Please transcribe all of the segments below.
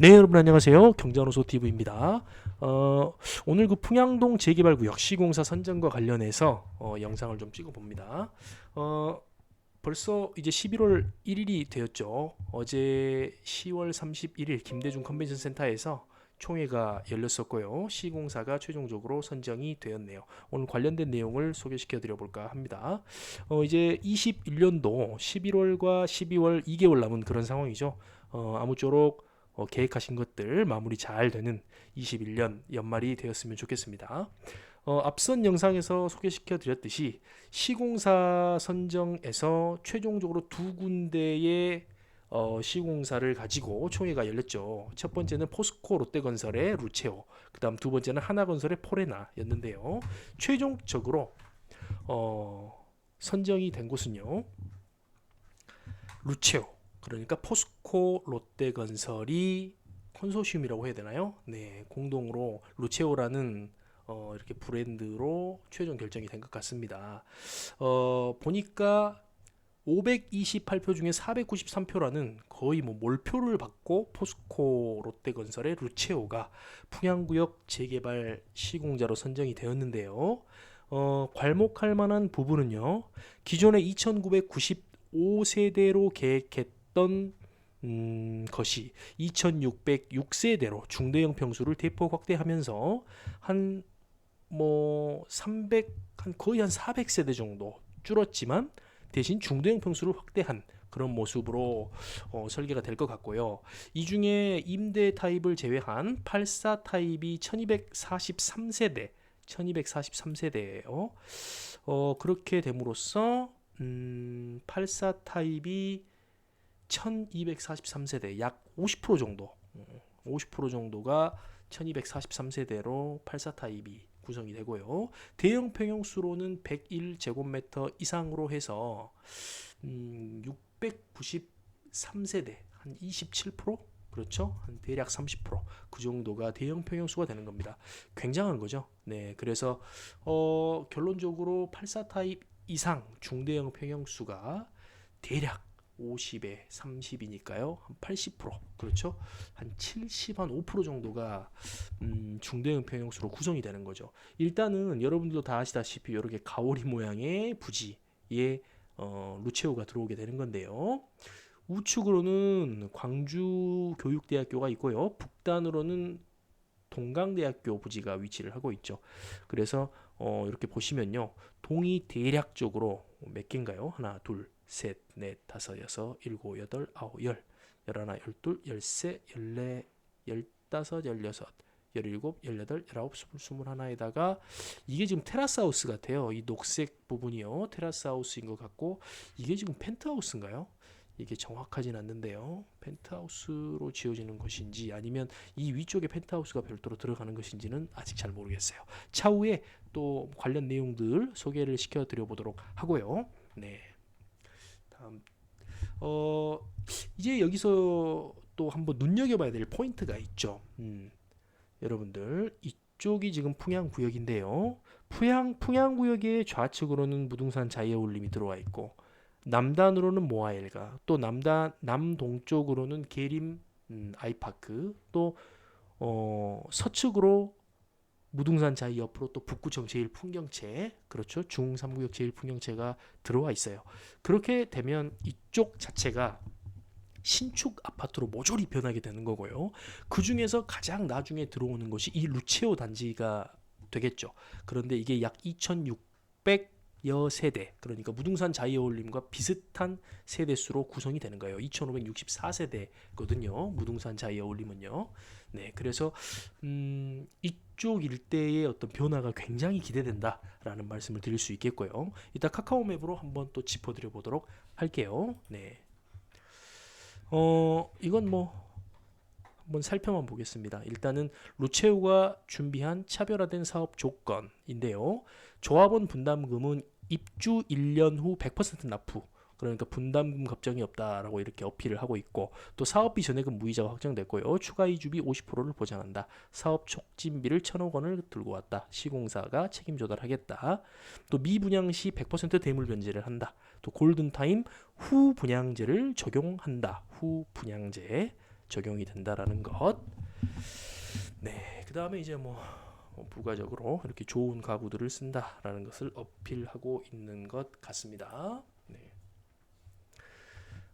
네, 여러분 안녕하세요. 경자노소 TV입니다. 어, 오늘 그 풍양동 재개발 구역 시공사 선정과 관련해서 어, 영상을 좀 찍어 봅니다. 어, 벌써 이제 11월 1일이 되었죠. 어제 10월 31일 김대중 컨벤션 센터에서 총회가 열렸었고요. 시공사가 최종적으로 선정이 되었네요. 오늘 관련된 내용을 소개시켜 드려 볼까 합니다. 어, 이제 21년도 11월과 12월 2개월 남은 그런 상황이죠. 어, 아무쪼록 어, 계획하신 것들 마무리 잘 되는 21년 연말이 되었으면 좋겠습니다. 어, 앞선 영상에서 소개시켜 드렸듯이 시공사 선정에서 최종적으로 두 군데의 어, 시공사를 가지고 총회가 열렸죠. 첫 번째는 포스코 롯데건설의 루체오, 그다음 두 번째는 하나건설의 포레나였는데요. 최종적으로 어, 선정이 된 곳은요. 루체오, 그러니까 포스코 롯데건설이 컨소시엄이라고 해야 되나요? 네, 공동으로 루체오라는 어, 이렇게 브랜드로 최종 결정이 된 것 같습니다. 어, 보니까 528표 중에 493표라는 거의 뭐 몰표를 받고 포스코 롯데건설의 루체오가 풍양구역 재개발 시공자로 선정이 되었는데요. 어, 괄목할 만한 부분은요. 기존의 2995세대로 계획했던 음, 것이 2606세대로 중대형 평수를 대폭 확대하면서 한 뭐 300, 한 거의 한 400세대 정도 줄었지만 대신 중대형 평수를 확대한 그런 모습으로 어, 설계가 될 것 같고요. 이 중에 임대 타입을 제외한 84 타입이 1243세대, 1243세대예요. 어, 그렇게 됨으로써 음, 84 타입이 1243세대 약 50% 정도, 50% 정도가 1243세대로 84 타입이 구성이 되고요. 대형 평형수로는 101제곱미터 이상으로 해서 음, 693세대 한 27% 그렇죠? 한 대략 30%그 정도가 대형 평형수가 되는 겁니다. 굉장한 거죠. 네, 그래서 어, 결론적으로 84 타입 이상 중대형 평형수가 대략 50에 30이니까요. 한 80% 그렇죠? 한 70, 한 5% 정도가 음, 중대형 평형수로 구성이 되는 거죠. 일단은 여러분들도 다 아시다시피 이렇게 가오리 모양의 부지에 어, 루체오가 들어오게 되는 건데요. 우측으로는 광주 교육대학교가 있고요. 북단으로는 동강대학교 부지가 위치를 하고 있죠. 그래서 어, 이렇게 보시면요. 동이 대략적으로 몇 개인가요? 하나, 둘, 셋, 넷, 다섯, 여섯, 일곱, 여덟, 아홉, 열, 열하나, 열둘, 열세, 열네, 열다섯, 열여섯, 열일곱, 열여덟, 열아홉, 스물, 스물하나에다가 이게 지금 테라스하우스 같아요. 이 녹색 부분이요. 테라스하우스인 것 같고 이게 지금 펜트하우스인가요? 이게 정확하진 않는데요. 펜트하우스로 지어지는 것인지 아니면 이 위쪽에 펜트하우스가 별도로 들어가는 것인지는 아직 잘 모르겠어요. 차후에 또 관련 내용들 소개를 시켜 드려 보도록 하고요. 네. 어 이제 여기서 또 한번 눈여겨봐야 될 포인트가 있죠. 음, 여러분들 이쪽이 지금 풍양 구역인데요. 풍양 풍양 구역의 좌측으로는 무등산 자이어울림이 들어와 있고 남단으로는 모아일가 또 남단 남동쪽으로는 계림 음, 아이파크 또 어, 서측으로 무등산 자이 옆으로 또 북구청 제일풍경채 그렇죠? 중3구역 제일풍경채가 들어와 있어요. 그렇게 되면 이쪽 자체가 신축 아파트로 모조리 변하게 되는 거고요. 그 중에서 가장 나중에 들어오는 것이 이 루체오 단지가 되겠죠. 그런데 이게 약2600 여 세대 그러니까 무등산 자이어울림과 비슷한 세대수로 구성이 되는 거예요. 2564세대거든요. 무등산 자이어울림은요. 네, 그래서 음, 이쪽 일대의 어떤 변화가 굉장히 기대된다라는 말씀을 드릴 수 있겠고요. 이따 카카오 맵으로 한번 또 짚어드려 보도록 할게요. 네. 어, 이건 뭐 한번 살펴만 보겠습니다. 일단은 루체우가 준비한 차별화된 사업 조건인데요. 조합원 분담금은 입주 1년 후 100% 납부. 그러니까 분담금 걱정이 없다라고 이렇게 어필을 하고 있고 또 사업비 전액은 무이자가 확정됐고요. 추가 이주비 50%를 보장한다. 사업 촉진비를 1천억 원을 들고 왔다. 시공사가 책임 조달하겠다. 또 미분양 시 100% 대물 변제를 한다. 또 골든타임 후 분양제를 적용한다. 후 분양제 적용이 된다라는 것. 네, 그 다음에 이제 뭐 어, 부가적으로 이렇게 좋은 가구들을 쓴다라는 것을 어필하고 있는 것 같습니다. 네.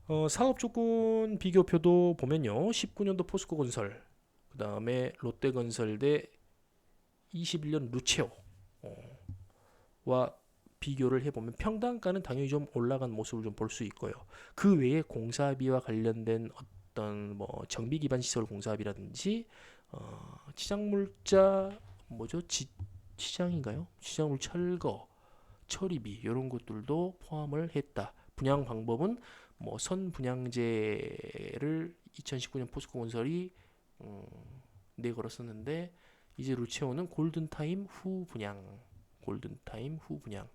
어, 사업 조건 비교표도 보면요, 19년도 포스코 건설, 그 다음에 롯데 건설 대 21년 루체오. 어, 와 비교를 해보면 평당가는 당연히 좀 올라간 모습을 좀 볼 수 있고요. 그 외에 공사비와 관련된 어떤 뭐 정비 기반 시설 공사비라든지 어, 치장물자 뭐죠? 지, 치장인가요? 치장물 철거, 처리비 이런 것들도 포함을 했다. 분양 방법은 뭐 선 분양제를 2019년 포스코 건설이 음, 내걸었었는데 이제 루체오는 골든타임 후 분양, 골든타임 후 분양.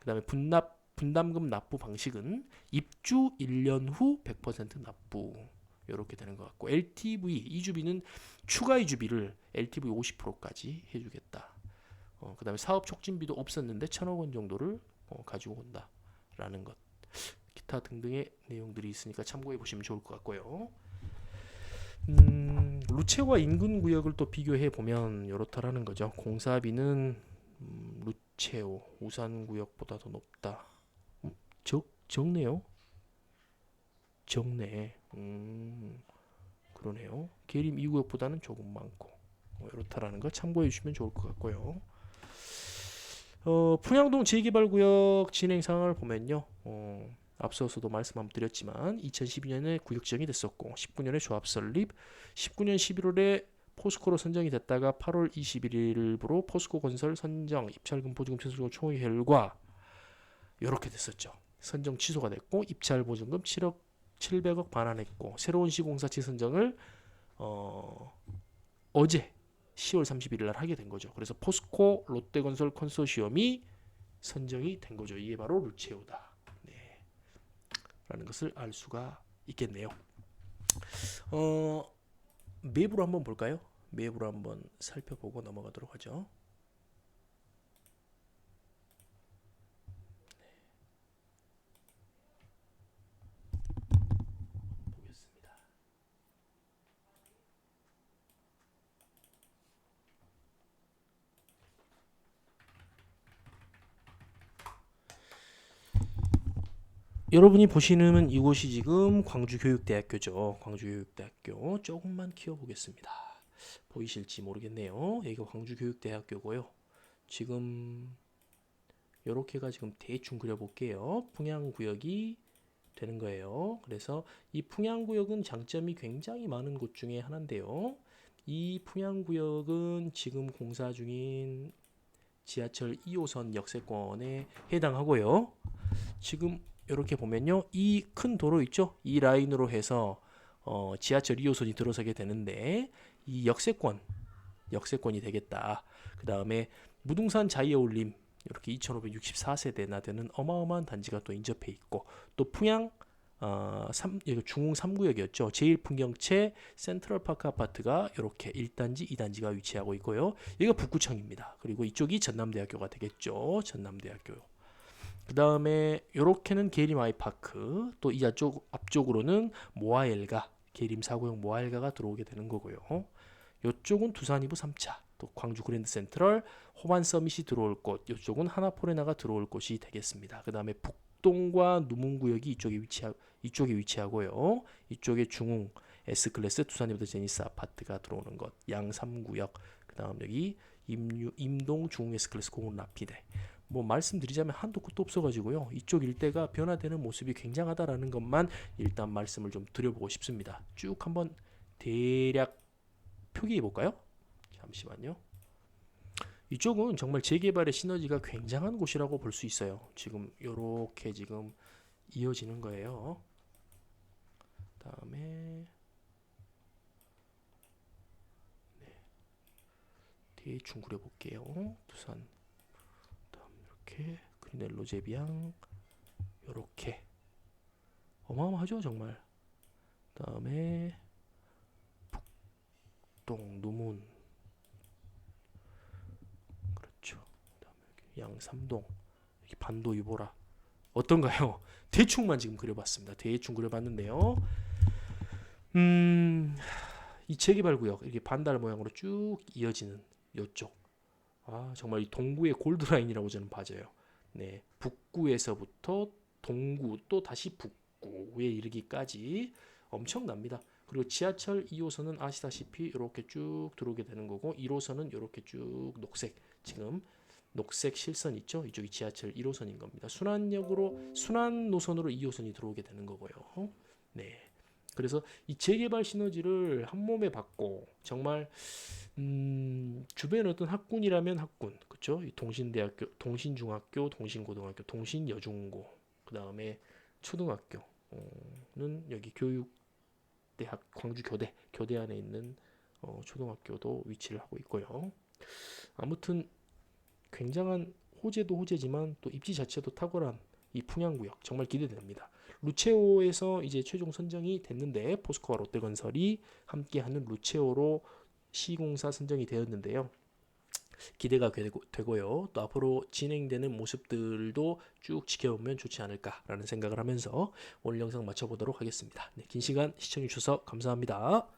그다음에 분납 분담금 납부 방식은 입주 1년 후 100% 납부 이렇게 되는 것 같고 LTV 이주비는 추가 이주비를 LTV 50%까지 해주겠다. 어, 그 다음에 사업 촉진비도 없었는데 천억 원 정도를 어, 가지고 온다라는 것. 기타 등등의 내용들이 있으니까 참고해 보시면 좋을 것 같고요. 음, 루체와 인근 구역을 또 비교해 보면 이렇다라는 거죠. 공사비는 음, 루체오 우산 구역보다 더 높다. 음, 적 적네요. 적네. 음, 그러네요. 계림 2구역보다는 조금 많고 어, 이렇다라는 거 참고해 주시면 좋을 것 같고요. 어, 풍양동 재개발구역 진행 상황을 보면요. 어, 앞서서도 말씀 한번 드렸지만 2012년에 구역 지정이 됐었고 19년에 조합 설립, 19년 11월에 포스코로 선정이 됐다가 8월 21일부로 포스코 건설 선정 입찰금 보증금 최소 총의 결과 이렇게 됐었죠. 선정 취소가 됐고 입찰 보증금 7억 700억 반환했고 새로운 시공사치 선정을 어, 어제 10월 31일 날 하게 된 거죠. 그래서 포스코 롯데건설 컨소시엄이 선정이 된 거죠. 이게 바로 루체오다. 네. 라는 것을 알 수가 있겠네요. 어, 맵으로 한번 볼까요? 맵으로 한번 살펴보고 넘어가도록 하죠. 여러분이 보시는 이곳이 지금 광주교육대학교죠. 광주교육대학교 조금만 키워보겠습니다. 보이실지 모르겠네요. 여기가 광주교육대학교고요. 지금 이렇게가 지금 대충 그려볼게요. 풍양구역이 되는 거예요. 그래서 이 풍양구역은 장점이 굉장히 많은 곳 중에 하나인데요. 이 풍양구역은 지금 공사 중인 지하철 2호선 역세권에 해당하고요. 지금 이렇게 보면요. 이 큰 도로 있죠? 이 라인으로 해서 어, 지하철 2호선이 들어서게 되는데 이 역세권 역세권이 되겠다. 그 다음에 무등산 자이어올림 이렇게 2,564세대나 되는 어마어마한 단지가 또 인접해 있고 또 풍양 어, 3, 여기 중흥 3구역이었죠. 제1풍경채 센트럴파크 아파트가 이렇게 1단지, 2단지가 위치하고 있고요. 여기가 북구청입니다. 그리고 이쪽이 전남대학교가 되겠죠. 전남대학교. 그 다음에 이렇게는 계림 아이파크 또 이 앞쪽 앞쪽으로는 모아엘가 계림 사구역 모아엘가가 들어오게 되는 거고요. 이쪽은 두산 이브 3차 또 광주 그랜드 센트럴 호반 서밋이 들어올 곳 이쪽은 하나포레나가 들어올 곳이 되겠습니다. 그 다음에 북동과 누문 구역이 이쪽에 위치하 이쪽에 위치하고요. 이쪽에 중흥 S 클래스 두산 이브 제니스 아파트가 들어오는 것 양 3구역 그 다음 여기 임유, 임동 중흥 S 클래스 공원 라피데 뭐 말씀드리자면 한도 끝도 없어가지고요. 이쪽 일대가 변화되는 모습이 굉장하다라는 것만 일단 말씀을 좀 드려보고 싶습니다. 쭉 한번 대략 표기해 볼까요? 잠시만요. 이쪽은 정말 재개발의 시너지가 굉장한 곳이라고 볼 수 있어요. 지금 이렇게 지금 이어지는 거예요. 다음에 네. 대충 그려볼게요. 부산 이렇게 그린엘로 제비앙 이렇게 어마어마하죠 정말 다음에 북동 누문 그렇죠 다음에 양삼동 여기 반도 유보라 어떤가요? 대충만 지금 그려봤습니다. 대충 그려봤는데요. 음, 이 재개발 구역 이렇게 반달 모양으로 쭉 이어지는 요쪽. 아, 정말 이 동구의 골드라인이라고 저는 봐져요. 네, 북구에서부터 동구 또 다시 북구에 이르기까지 엄청납니다. 그리고 지하철 2호선은 아시다시피 이렇게 쭉 들어오게 되는 거고 1호선은 이렇게 쭉 녹색 지금 녹색 실선 있죠? 이쪽이 지하철 1호선인 겁니다. 순환역으로 순환 노선으로 2호선이 들어오게 되는 거고요. 네. 그래서 이 재개발 시너지를 한 몸에 받고 정말 음, 주변 어떤 학군이라면 학군, 그렇죠? 이 동신대학교, 동신중학교, 동신고등학교, 동신여중고, 그 다음에 초등학교는 여기 교육대학 광주교대, 교대 안에 있는 어, 초등학교도 위치를 하고 있고요. 아무튼 굉장한 호재도 호재지만 또 입지 자체도 탁월한 이 풍양구역 정말 기대됩니다. 루체오에서 이제 최종 선정이 됐는데 포스코와 롯데건설이 함께하는 루체오로 시공사 선정이 되었는데요. 기대가 되고, 되고 요. 또 앞으로 진행되는 모습들도 쭉 지켜보면 좋지 않을까라는 생각을 하면서 오늘 영상 마쳐보도록 하겠습니다. 네, 긴 시간 시청해 주셔서 감사합니다.